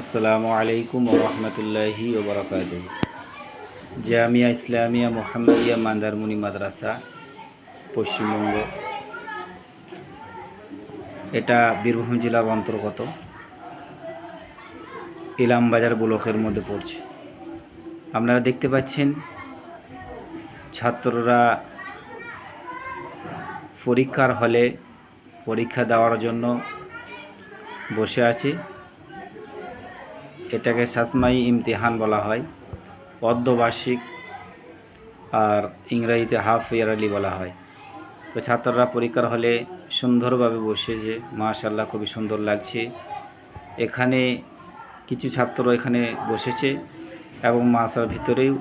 আসসালামু আলাইকুম রহমতুল্লাহি ওবরাকাত জামিয়া ইসলামিয়া মোহাম্মদিয়া মান্দারমুনি মাদ্রাসা, পশ্চিমবঙ্গ। এটা বীরভূম জেলার অন্তর্গত। ইলামবাজার ব্লকের মধ্যে পড়ছে। আপনারা দেখতে পাচ্ছেন, ছাত্ররা পরীক্ষার হলে পরীক্ষা দেওয়ার জন্য বসে আছে। এটাকে শাসমাই ইমতিহান বলা হয়। অর্ধবার্ষিক আর ইংরেজিতে হাফ ইয়ারলি বলা হয়। তো ছাত্ররা পরীক্ষার হলে সুন্দরভাবে বসেছে মাশাল্লাহ খুবই সুন্দর লাগছে। এখানে কিছু ছাত্র এখানে বসেছে এবং মাসার ভিতরেও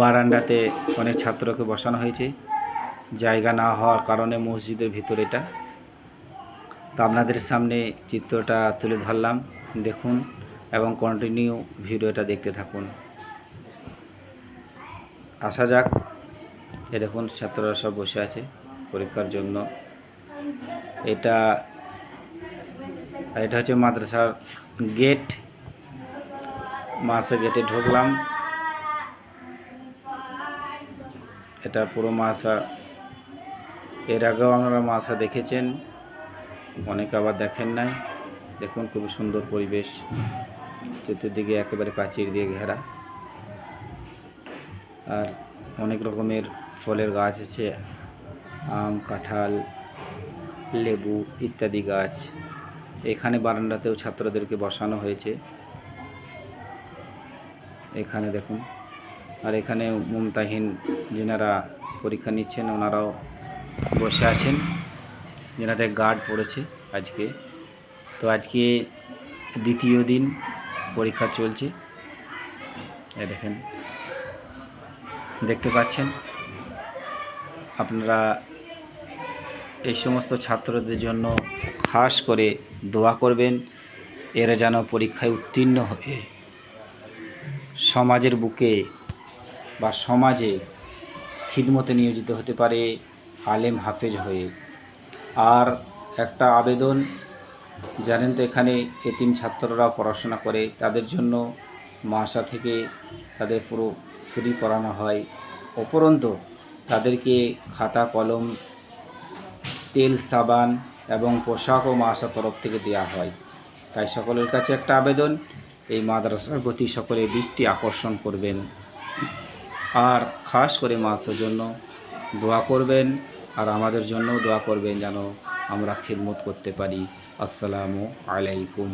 বারান্দাতে অনেক ছাত্রকে বসানো হয়েছে। জায়গা না হওয়ার কারণে মসজিদের ভিতরে এটা। তো আপনাদের সামনে চিত্রটা তুলে ধরলাম। দেখুন এবং কন্টিনিউ ভিডিওটা দেখতে থাকুন। আসা যাক, এ দেখুন ছাত্ররা সব বসে আছে পরীক্ষার জন্য। এটা এটা হচ্ছে মাদ্রাসার গেট মাসে গেটে ঢুকলাম। এটা পুরো মাসা। এর আগেও আমরা মাসা দেখেছেন, অনেকে আবার দেখেন নাই। দেখুন, খুবই সুন্দর পরিবেশ। চতুর্দিকে একেবারে প্রাচীর দিয়ে ঘেরা। আর অনেক রকমের ফলের গাছ আছে। আম, কাঁঠাল, লেবু ইত্যাদি গাছ। এখানে বারান্দাতেও ছাত্রদেরকে বসানো হয়েছে। এখানে দেখুন। আর এখানে মুমতাহিন যেনারা পরীক্ষা নিচ্ছেন, ওনারাও বসে আছেন। যেনাদের গার্ড পড়েছে আজকে। তো আজকে দ্বিতীয় দিন পরীক্ষা চলছে। দেখেন, দেখতে পাচ্ছেন? আপনারা এই সমস্ত ছাত্রদের জন্য খাস করে দোয়া করবেন, এরা যেন পরীক্ষায় উত্তীর্ণ হয়ে সমাজের বুকে বা সমাজে খিদমতে নিয়োজিত হতে পারে, আলেম হাফেজ হয়ে। আর একটা আবেদন জানেন তো এখানে এতিম ছাত্ররা পড়াশোনা করে, তাদের জন্য মাসা থেকে তাদের পুরো ফ্রি পড়ানো হয়। উপরন্ত তাদেরকে খাতা, কলম, তেল, সাবান এবং পোশাকও মাসা তরফ থেকে দেওয়া হয়। তাই সকলের কাছে একটা আবেদন, এই মাদ্রাসার প্রতি সকলে দৃষ্টি আকর্ষণ করবেন। আর খাস করে মাসের জন্য দোয়া করবেন, আর আমাদের জন্যও দোয়া করবেন যেন আমরা খিদমত করতে পারি। আসসালামু আলাইকুম।